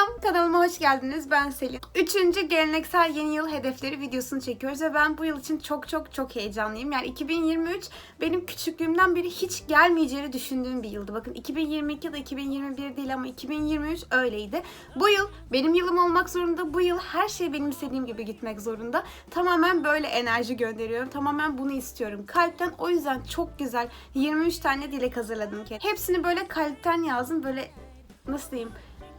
Selam, kanalıma hoş geldiniz. Ben Selin. Üçüncü geleneksel yeni yıl hedefleri videosunu çekiyoruz ve ben bu yıl için çok çok çok heyecanlıyım. Yani 2023 benim küçüklüğümden beri hiç gelmeyeceğini düşündüğüm bir yıldı. Bakın 2022 ya da 2021 değil ama 2023 öyleydi. Bu yıl benim yılım olmak zorunda. Bu yıl her şey benim istediğim gibi gitmek zorunda. Tamamen böyle enerji gönderiyorum. Tamamen bunu istiyorum. Kalpten o yüzden çok güzel 23 tane dilek hazırladım ki. Hepsini böyle kalpten yazdım. Böyle nasıl diyeyim?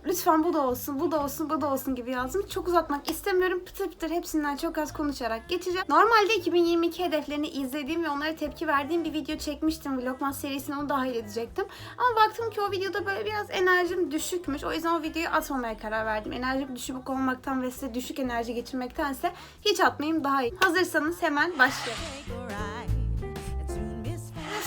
Lütfen bu da olsun, bu da olsun, bu da olsun gibi yazdım. Çok uzatmak istemiyorum. Pıtır pıtır hepsinden çok az konuşarak geçeceğim. Normalde 2022 hedeflerini izlediğim ve onlara tepki verdiğim bir video çekmiştim. Vlogmas serisine onu dahil edecektim. Ama baktım ki o videoda böyle biraz enerjim düşükmüş. O yüzden o videoyu atmamaya karar verdim. Enerjim düşük olmaktan ve size düşük enerji geçirmektense hiç atmayayım daha iyi. Hazırsanız hemen başlayalım.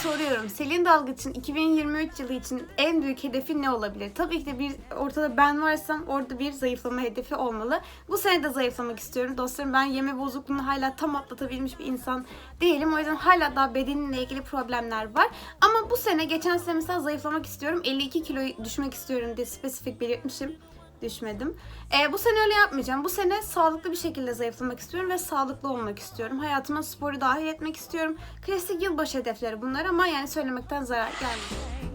Soruyorum. Selin Dalgıç'ın 2023 yılı için en büyük hedefi ne olabilir? Tabii ki de bir ortada ben varsam orada bir zayıflama hedefi olmalı. Bu sene de zayıflamak istiyorum. Dostlarım ben yeme bozukluğunu hala tam atlatabilmiş bir insan değilim. O yüzden hala daha bedenimle ilgili problemler var. Ama bu sene geçen sene mesela zayıflamak istiyorum. 52 kiloyu düşmek istiyorum diye spesifik belirtmişim düşmedim. E, bu sene öyle yapmayacağım. Bu sene sağlıklı bir şekilde zayıflamak istiyorum ve sağlıklı olmak istiyorum. Hayatıma sporu dahil etmek istiyorum. Klasik yılbaşı hedefleri bunlar ama yani söylemekten zarar gelmiyor.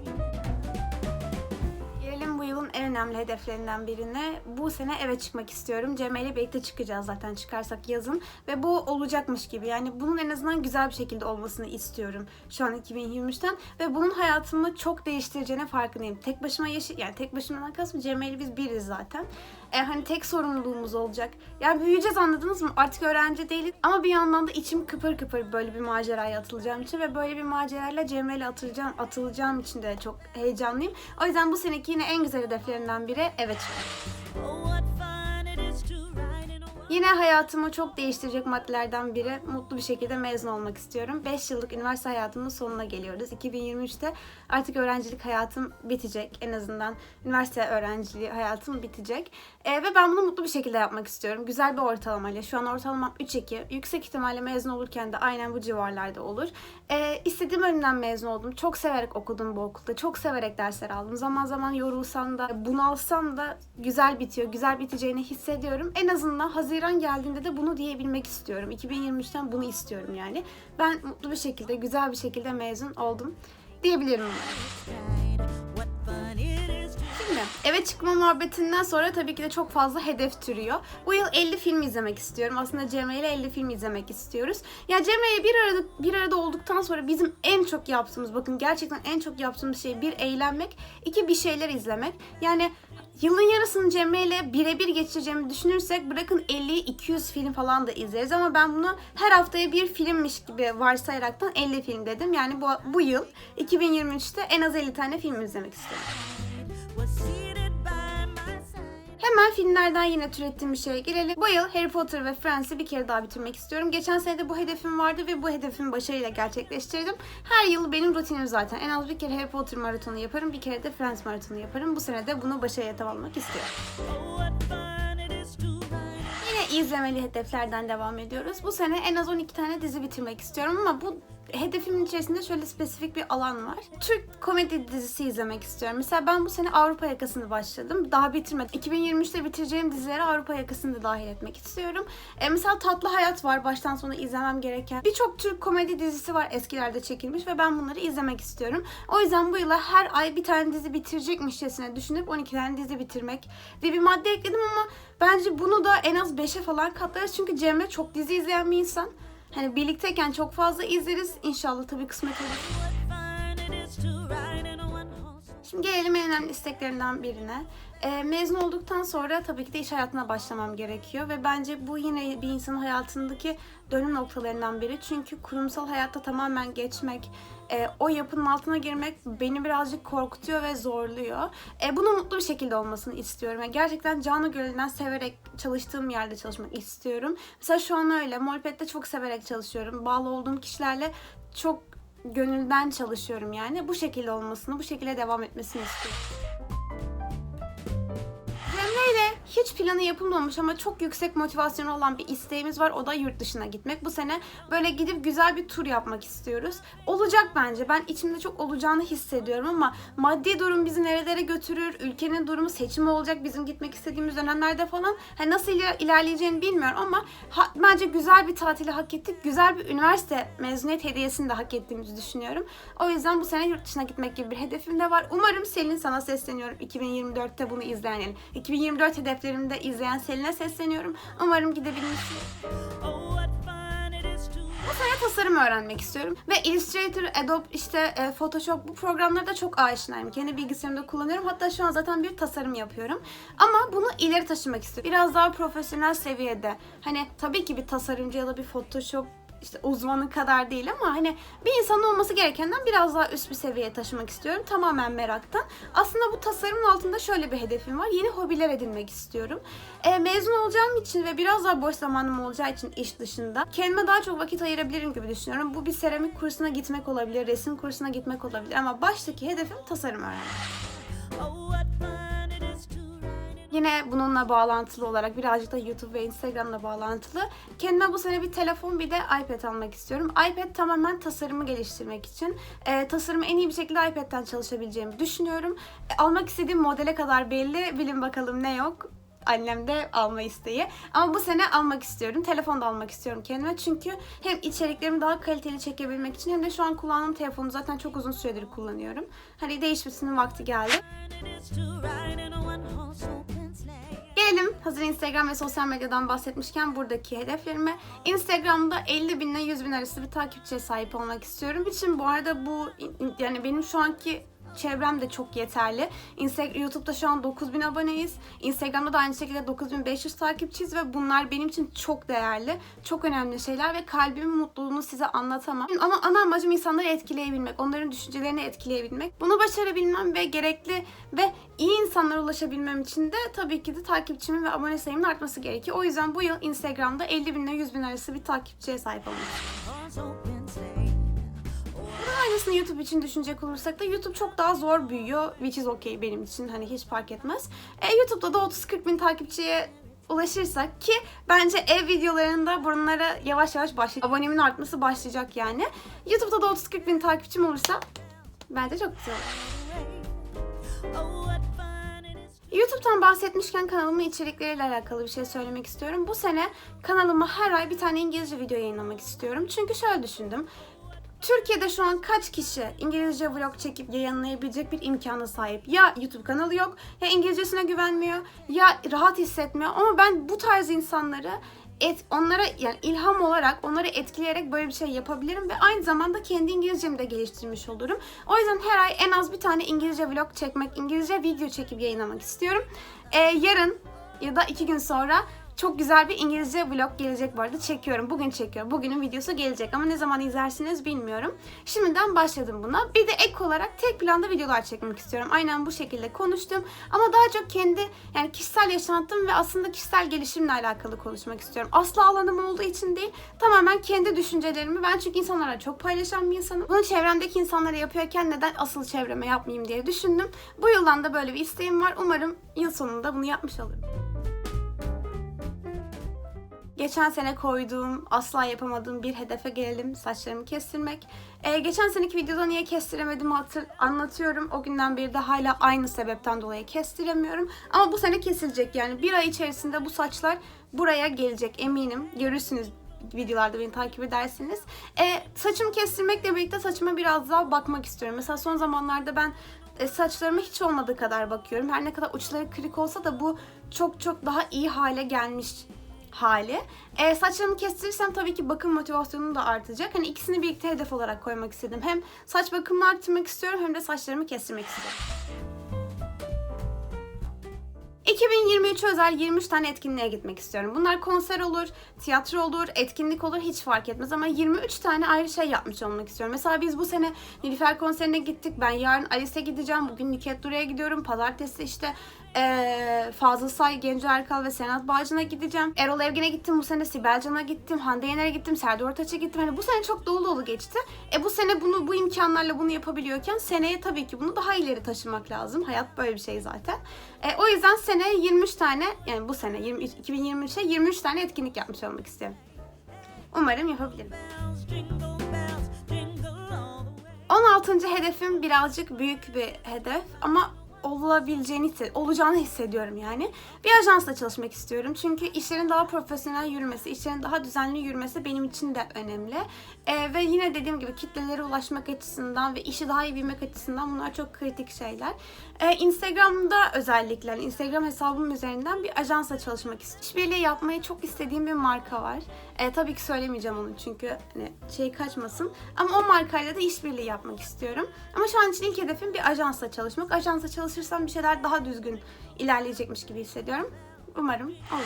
En önemli hedeflerinden birine. Bu sene eve çıkmak istiyorum. Cemre ile birlikte çıkacağız zaten çıkarsak yazın. Ve bu olacakmış gibi. Yani bunun en azından güzel bir şekilde olmasını istiyorum. Şu an 2023'ten. Ve bunun hayatımı çok değiştireceğine farkındayım. Tek başıma yaşı yani tek başıma kastım Cemre ile biz biriz zaten. E, hani tek sorumluluğumuz olacak. Yani büyüyeceğiz anladınız mı? Artık öğrenci değiliz. Ama bir yandan da içim kıpır kıpır böyle bir maceraya atılacağım için ve böyle bir macerayla Cemre ile atılacağım, atılacağım için de çok heyecanlıyım. O yüzden bu seneki yine en güzel hedeflerimden biri eve çıkmak. Yine hayatımı çok değiştirecek maddelerden biri mutlu bir şekilde mezun olmak istiyorum. 5 yıllık üniversite hayatımın sonuna geliyoruz. 2023'te artık öğrencilik hayatım bitecek. En azından üniversite öğrenciliği hayatım bitecek. E, ve ben bunu mutlu bir şekilde yapmak istiyorum. Güzel bir ortalamayla. Şu an ortalamam 3-2. Yüksek ihtimalle mezun olurken de aynen bu civarlarda olur. E, istediğim bölümden mezun oldum. Çok severek okudum bu okulda. Çok severek dersler aldım. Zaman zaman yorulsam da, bunalsam da güzel bitiyor. Güzel biteceğini hissediyorum. En azından Haziran geldiğinde de bunu diyebilmek istiyorum. 2023'ten bunu istiyorum yani. Ben mutlu bir şekilde, güzel bir şekilde mezun oldum diyebilirim. Şimdi eve çıkma muhabbetinden sonra tabii ki de çok fazla hedef türüyor. Bu yıl 50 film izlemek istiyorum. Aslında Cemre ile 50 film izlemek istiyoruz. Ya Cemre ile bir arada bir arada olduktan sonra bizim en çok yaptığımız bakın gerçekten en çok yaptığımız şey bir eğlenmek, iki bir şeyler izlemek. Yani Yılın yarısını Cemre ile birebir geçireceğimi düşünürsek bırakın 50-200 film falan da izleriz ama ben bunu her haftaya bir filmmiş gibi varsayaraktan 50 film dedim. Yani bu, bu yıl 2023'te en az 50 tane film izlemek istiyorum. Hemen filmlerden yine türettiğim bir şeye girelim. Bu yıl Harry Potter ve Friends'i bir kere daha bitirmek istiyorum. Geçen sene de bu hedefim vardı ve bu hedefimi başarıyla gerçekleştirdim. Her yıl benim rutinim zaten. En az bir kere Harry Potter maratonu yaparım, bir kere de Friends maratonu yaparım. Bu sene de bunu başarıya tamamlamak istiyorum. Yine izlemeli hedeflerden devam ediyoruz. Bu sene en az 12 tane dizi bitirmek istiyorum ama bu hedefimin içerisinde şöyle spesifik bir alan var. Türk komedi dizisi izlemek istiyorum. Mesela ben bu sene Avrupa yakasını başladım. Daha bitirmedim. 2023'te bitireceğim dizilere Avrupa yakasını da dahil etmek istiyorum. E, mesela Tatlı Hayat var. Baştan sona izlemem gereken. Birçok Türk komedi dizisi var eskilerde çekilmiş ve ben bunları izlemek istiyorum. O yüzden bu yıla her ay bir tane dizi bitirecekmişçesine düşünüp 12 tane dizi bitirmek diye bir madde ekledim ama bence bunu da en az 5'e falan katlarız. Çünkü Cemre çok dizi izleyen bir insan. Hani birlikteyken çok fazla izleriz. İnşallah tabii kısmet olur. Şimdi gelelim en önemli isteklerinden birine. E, mezun olduktan sonra tabii ki de iş hayatına başlamam gerekiyor ve bence bu yine bir insanın hayatındaki dönüm noktalarından biri. Çünkü kurumsal hayatta tamamen geçmek, e, o yapının altına girmek beni birazcık korkutuyor ve zorluyor. E, bunun mutlu bir şekilde olmasını istiyorum. Yani gerçekten canı gönülden severek çalıştığım yerde çalışmak istiyorum. Mesela şu an öyle. Molpet'te çok severek çalışıyorum. Bağlı olduğum kişilerle çok gönülden çalışıyorum yani. Bu şekilde olmasını, bu şekilde devam etmesini istiyorum. Hiç planı yapılmamış ama çok yüksek motivasyonu olan bir isteğimiz var. O da yurt dışına gitmek. Bu sene böyle gidip güzel bir tur yapmak istiyoruz. Olacak bence. Ben içimde çok olacağını hissediyorum ama maddi durum bizi nerelere götürür? Ülkenin durumu seçim olacak bizim gitmek istediğimiz dönemlerde falan. Hani nasıl iler- ilerleyeceğini bilmiyorum ama ha- bence güzel bir tatili hak ettik. Güzel bir üniversite mezuniyet hediyesini de hak ettiğimizi düşünüyorum. O yüzden bu sene yurt dışına gitmek gibi bir hedefim de var. Umarım Selin sana sesleniyorum. 2024'te bunu izleyen yani 2024 hedeflerimde izleyen Selin'e sesleniyorum. Umarım gidebilirsin. Sene tasarım öğrenmek istiyorum. Ve Illustrator, Adobe, işte e, Photoshop bu programlara da çok aşinayım. Kendi bilgisayarımda kullanıyorum. Hatta şu an zaten bir tasarım yapıyorum. Ama bunu ileri taşımak istiyorum. Biraz daha profesyonel seviyede. Hani tabii ki bir tasarımcı ya da bir Photoshop işte uzmanı kadar değil ama hani bir insanın olması gerekenden biraz daha üst bir seviyeye taşımak istiyorum. Tamamen meraktan. Aslında bu tasarımın altında şöyle bir hedefim var. Yeni hobiler edinmek istiyorum. E, mezun olacağım için ve biraz daha boş zamanım olacağı için iş dışında kendime daha çok vakit ayırabilirim gibi düşünüyorum. Bu bir seramik kursuna gitmek olabilir, resim kursuna gitmek olabilir ama baştaki hedefim tasarım öğrenmek. Yine bununla bağlantılı olarak birazcık da YouTube ve Instagram'la bağlantılı. Kendime bu sene bir telefon bir de iPad almak istiyorum. iPad tamamen tasarımı geliştirmek için. E, tasarımı en iyi bir şekilde iPad'den çalışabileceğimi düşünüyorum. E, almak istediğim modele kadar belli. Bilin bakalım ne yok. Annemde alma isteği. Ama bu sene almak istiyorum. Telefon da almak istiyorum kendime. Çünkü hem içeriklerimi daha kaliteli çekebilmek için hem de şu an kullandığım telefonu zaten çok uzun süredir kullanıyorum. Hani değişmesinin vakti geldi. Gelelim hazır Instagram ve sosyal medyadan bahsetmişken buradaki hedeflerime. Instagram'da 50 bin ile 100 bin arası bir takipçiye sahip olmak istiyorum. için bu arada bu yani benim şu anki çevrem de çok yeterli. Insta- YouTube'da şu an 9000 aboneyiz. Instagram'da da aynı şekilde 9500 takipçiyiz ve bunlar benim için çok değerli, çok önemli şeyler ve kalbimin mutluluğunu size anlatamam. Ama ana amacım insanları etkileyebilmek, onların düşüncelerini etkileyebilmek. Bunu başarabilmem ve gerekli ve iyi insanlara ulaşabilmem için de tabii ki de takipçimin ve abone sayımın artması gerekiyor. O yüzden bu yıl Instagram'da 50 bin ile 100 bin arası bir takipçiye sahip olmak Aynısını YouTube için düşünecek olursak da YouTube çok daha zor büyüyor. Which is okay benim için hani hiç fark etmez. E, YouTube'da da 30-40 bin takipçiye ulaşırsak ki bence ev videolarında bunlara yavaş yavaş başlayacak. Abonemin artması başlayacak yani. YouTube'da da 30-40 bin takipçim olursa bence çok güzel olur. YouTube'dan bahsetmişken kanalımın içerikleriyle alakalı bir şey söylemek istiyorum. Bu sene kanalıma her ay bir tane İngilizce video yayınlamak istiyorum. Çünkü şöyle düşündüm. Türkiye'de şu an kaç kişi İngilizce vlog çekip yayınlayabilecek bir imkana sahip? Ya YouTube kanalı yok, ya İngilizcesine güvenmiyor, ya rahat hissetmiyor. Ama ben bu tarz insanları et, onlara yani ilham olarak, onları etkileyerek böyle bir şey yapabilirim ve aynı zamanda kendi İngilizcemi de geliştirmiş olurum. O yüzden her ay en az bir tane İngilizce vlog çekmek, İngilizce video çekip yayınlamak istiyorum. Ee, yarın ya da iki gün sonra çok güzel bir İngilizce vlog gelecek bu arada. Çekiyorum. Bugün çekiyorum. Bugünün videosu gelecek ama ne zaman izlersiniz bilmiyorum. Şimdiden başladım buna. Bir de ek olarak tek planda videolar çekmek istiyorum. Aynen bu şekilde konuştum. Ama daha çok kendi yani kişisel yaşantım ve aslında kişisel gelişimle alakalı konuşmak istiyorum. Asla alanım olduğu için değil. Tamamen kendi düşüncelerimi. Ben çünkü insanlara çok paylaşan bir insanım. Bunu çevremdeki insanlara yapıyorken neden asıl çevreme yapmayayım diye düşündüm. Bu yıldan da böyle bir isteğim var. Umarım yıl sonunda bunu yapmış olurum. Geçen sene koyduğum, asla yapamadığım bir hedefe gelelim. Saçlarımı kestirmek. Ee, geçen seneki videoda niye kestiremediğimi hatır, anlatıyorum. O günden beri de hala aynı sebepten dolayı kestiremiyorum. Ama bu sene kesilecek yani. Bir ay içerisinde bu saçlar buraya gelecek eminim. Görürsünüz videolarda beni takip edersiniz. Ee, saçımı kestirmekle birlikte saçıma biraz daha bakmak istiyorum. Mesela son zamanlarda ben e, saçlarıma hiç olmadığı kadar bakıyorum. Her ne kadar uçları kırık olsa da bu çok çok daha iyi hale gelmiş hali. E, saçlarımı kestirirsem tabii ki bakım motivasyonum da artacak. Hani ikisini birlikte hedef olarak koymak istedim. Hem saç bakımını arttırmak istiyorum hem de saçlarımı kestirmek istiyorum. 2023 özel 23 tane etkinliğe gitmek istiyorum. Bunlar konser olur, tiyatro olur, etkinlik olur hiç fark etmez ama 23 tane ayrı şey yapmış olmak istiyorum. Mesela biz bu sene Nilüfer konserine gittik. Ben yarın Alice'e gideceğim. Bugün Nüket Duru'ya gidiyorum. Pazartesi işte Ee, Fazıl Say, Genco Erkal ve Senat Bağcı'na gideceğim. Erol Evgen'e gittim. Bu sene Sibel Can'a gittim. Hande Yener'e gittim. Serdar Ortaç'a gittim. Hani bu sene çok dolu dolu geçti. E bu sene bunu bu imkanlarla bunu yapabiliyorken seneye tabii ki bunu daha ileri taşımak lazım. Hayat böyle bir şey zaten. E, o yüzden seneye 23 tane yani bu sene 20, 2023'e 23 tane etkinlik yapmış olmak istiyorum. Umarım yapabilirim. bells, jingle bells, jingle all the way. 16. hedefim birazcık büyük bir hedef ama olabileceğini olacağını hissediyorum yani. Bir ajansla çalışmak istiyorum. Çünkü işlerin daha profesyonel yürümesi, işlerin daha düzenli yürümesi benim için de önemli. Ee, ve yine dediğim gibi kitlelere ulaşmak açısından ve işi daha iyi bilmek açısından bunlar çok kritik şeyler. Ee, Instagram'da özellikle Instagram hesabım üzerinden bir ajansla çalışmak istiyorum. İşbirliği yapmayı çok istediğim bir marka var. Ee, tabii ki söylemeyeceğim onu çünkü hani şey kaçmasın. Ama o markayla da işbirliği yapmak istiyorum. Ama şu an için ilk hedefim bir ajansla çalışmak. Ajansla çalışırsam bir şeyler daha düzgün ilerleyecekmiş gibi hissediyorum. Umarım olur.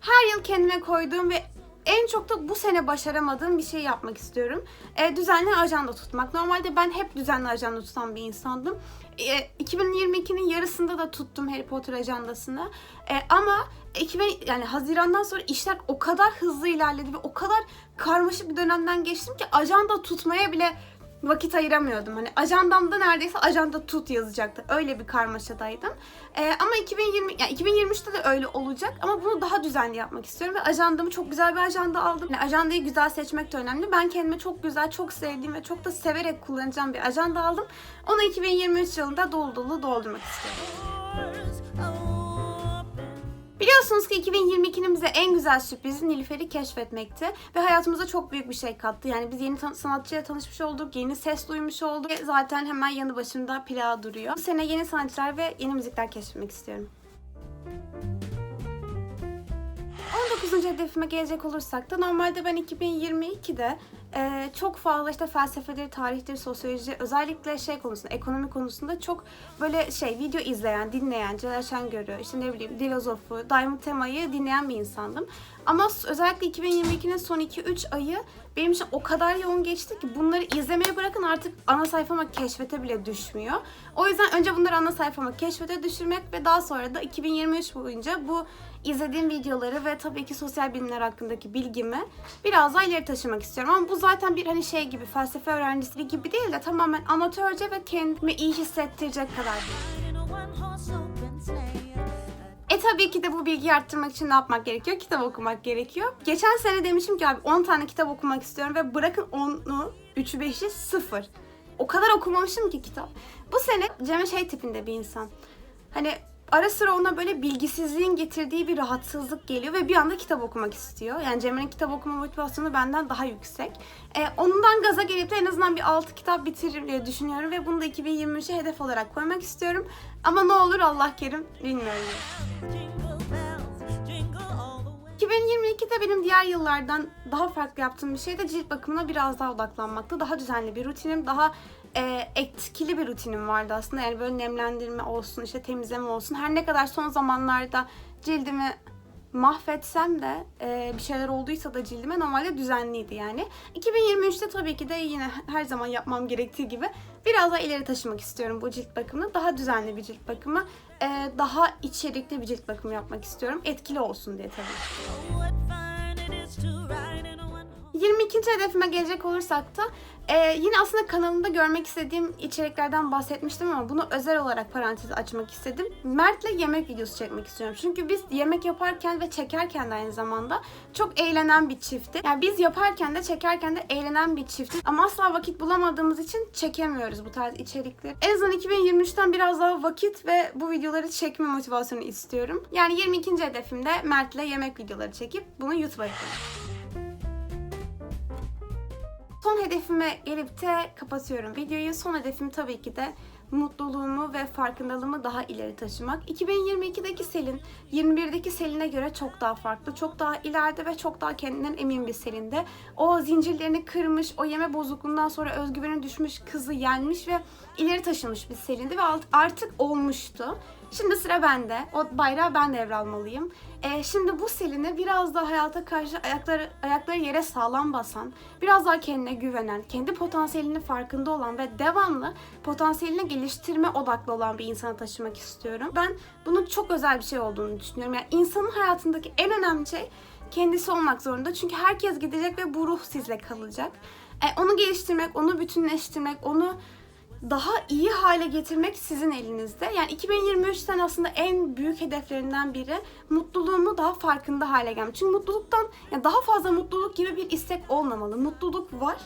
Her yıl kendime koyduğum ve en çok da bu sene başaramadığım bir şey yapmak istiyorum. E, düzenli ajanda tutmak. Normalde ben hep düzenli ajanda tutan bir insandım. E, 2022'nin yarısında da tuttum Harry Potter ajandasını. E, ama 2000, yani Haziran'dan sonra işler o kadar hızlı ilerledi ve o kadar karmaşık bir dönemden geçtim ki ajanda tutmaya bile vakit ayıramıyordum. Hani ajandamda neredeyse ajanda tut yazacaktı. Öyle bir karmaşadaydım. Ee, ama 2020 yani 2023'te de öyle olacak ama bunu daha düzenli yapmak istiyorum ve ajandamı çok güzel bir ajanda aldım. Yani ajandayı güzel seçmek de önemli. Ben kendime çok güzel, çok sevdiğim ve çok da severek kullanacağım bir ajanda aldım. Onu 2023 yılında dolu dolu doldurmak istiyorum. Biliyorsunuz ki 2022'nin bize en güzel sürprizi Nilüfer'i keşfetmekti. Ve hayatımıza çok büyük bir şey kattı. Yani biz yeni sanatçıyla tanışmış olduk, yeni ses duymuş olduk. Ve zaten hemen yanı başımda plağı duruyor. Bu sene yeni sanatçılar ve yeni müzikler keşfetmek istiyorum. 19. hedefime gelecek olursak da normalde ben 2022'de e, çok fazla işte felsefedir, tarihtir, sosyoloji özellikle şey konusunda, ekonomi konusunda çok böyle şey video izleyen, dinleyen, Celal Şengör'ü, işte ne bileyim Dilozof'u, Diamond Tema'yı dinleyen bir insandım. Ama özellikle 2022'nin son 2-3 ayı benim için o kadar yoğun geçti ki bunları izlemeye bırakın artık ana sayfama keşfete bile düşmüyor. O yüzden önce bunları ana sayfama keşfete düşürmek ve daha sonra da 2023 boyunca bu izlediğim videoları ve tabii ki sosyal bilimler hakkındaki bilgimi biraz daha ileri taşımak istiyorum. Ama bu zaten bir hani şey gibi felsefe öğrencisi gibi değil de tamamen amatörce ve kendimi iyi hissettirecek kadar e tabii ki de bu bilgiyi arttırmak için ne yapmak gerekiyor? Kitap okumak gerekiyor. Geçen sene demişim ki abi 10 tane kitap okumak istiyorum ve bırakın 10'u, 3'ü 5'i 0. O kadar okumamışım ki kitap. Bu sene Cem'e şey tipinde bir insan. Hani ara sıra ona böyle bilgisizliğin getirdiği bir rahatsızlık geliyor ve bir anda kitap okumak istiyor. Yani Cem'in kitap okuma motivasyonu benden daha yüksek. E, ondan gaza gelip de en azından bir 6 kitap bitiririm diye düşünüyorum ve bunu da 2023'e hedef olarak koymak istiyorum. Ama ne olur Allah kerim bilmiyorum. Jingle bells, jingle all the way. 2022'de benim diğer yıllardan daha farklı yaptığım bir şey de cilt bakımına biraz daha odaklanmaktı. Daha düzenli bir rutinim, daha e, etkili bir rutinim vardı aslında. Yani böyle nemlendirme olsun, işte temizleme olsun. Her ne kadar son zamanlarda cildimi mahvetsem de e, bir şeyler olduysa da cildime normalde düzenliydi yani. 2023'te tabii ki de yine her zaman yapmam gerektiği gibi biraz daha ileri taşımak istiyorum bu cilt bakımını. Daha düzenli bir cilt bakımı, e, daha içerikli bir cilt bakımı yapmak istiyorum. Etkili olsun diye tabii. Horse. 22. hedefime gelecek olursak da e, yine aslında kanalımda görmek istediğim içeriklerden bahsetmiştim ama bunu özel olarak parantez açmak istedim. Mert'le yemek videosu çekmek istiyorum. Çünkü biz yemek yaparken ve çekerken de aynı zamanda çok eğlenen bir çifti. Yani biz yaparken de çekerken de eğlenen bir çifti. Ama asla vakit bulamadığımız için çekemiyoruz bu tarz içerikleri. En azından 2023'ten biraz daha vakit ve bu videoları çekme motivasyonu istiyorum. Yani 22. hedefimde Mert'le yemek videoları çekip bunu YouTube'a yüklemek. Son hedefime gelip de kapatıyorum videoyu. Son hedefim tabii ki de mutluluğumu ve farkındalığımı daha ileri taşımak. 2022'deki Selin, 21'deki Selin'e göre çok daha farklı, çok daha ileride ve çok daha kendinden emin bir Selin'de. O zincirlerini kırmış, o yeme bozukluğundan sonra özgüveni düşmüş, kızı yenmiş ve ileri taşımış bir Selin'di ve artık olmuştu. Şimdi sıra bende. O bayrağı ben devralmalıyım. Ee, şimdi bu Selin'e biraz daha hayata karşı ayakları, ayakları yere sağlam basan, biraz daha kendine güvenen, kendi potansiyelinin farkında olan ve devamlı potansiyelini geliştirme odaklı olan bir insana taşımak istiyorum. Ben bunun çok özel bir şey olduğunu düşünüyorum. Yani insanın hayatındaki en önemli şey kendisi olmak zorunda. Çünkü herkes gidecek ve bu ruh sizle kalacak. E, onu geliştirmek, onu bütünleştirmek, onu daha iyi hale getirmek sizin elinizde. Yani 2023'ten aslında en büyük hedeflerinden biri mutluluğumu daha farkında hale gelmek. Çünkü mutluluktan yani daha fazla mutluluk gibi bir istek olmamalı. Mutluluk var.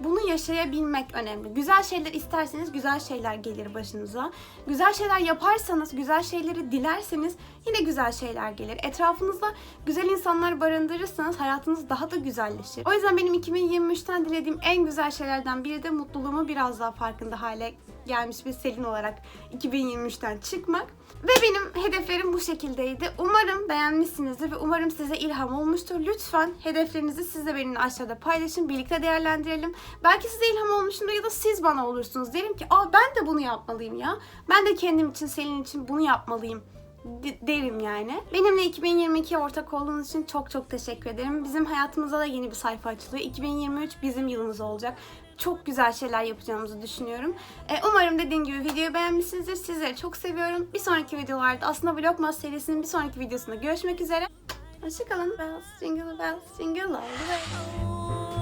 Bunu yaşayabilmek önemli. Güzel şeyler isterseniz güzel şeyler gelir başınıza. Güzel şeyler yaparsanız, güzel şeyleri dilerseniz yine güzel şeyler gelir. Etrafınızda güzel insanlar barındırırsanız hayatınız daha da güzelleşir. O yüzden benim 2023'ten dilediğim en güzel şeylerden biri de mutluluğumu biraz daha farkında hale gelmiş bir Selin olarak 2023'ten çıkmak. Ve benim hedeflerim bu şekildeydi. Umarım beğenmişsinizdir ve umarım size ilham olmuştur. Lütfen hedeflerinizi siz de benimle aşağıda paylaşın. Birlikte değerlendirelim. Belki size ilham olmuşumdur ya da siz bana olursunuz. Derim ki Aa, ben de bunu yapmalıyım ya. Ben de kendim için, Selin için bunu yapmalıyım derim yani. Benimle 2022'ye ortak olduğunuz için çok çok teşekkür ederim. Bizim hayatımızda da yeni bir sayfa açılıyor. 2023 bizim yılımız olacak. Çok güzel şeyler yapacağımızı düşünüyorum. E, umarım dediğim gibi videoyu beğenmişsinizdir. Sizleri çok seviyorum. Bir sonraki videolarda aslında Vlogmas serisinin bir sonraki videosunda görüşmek üzere. Hoşçakalın. Bells, jingle bells, jingle all the way.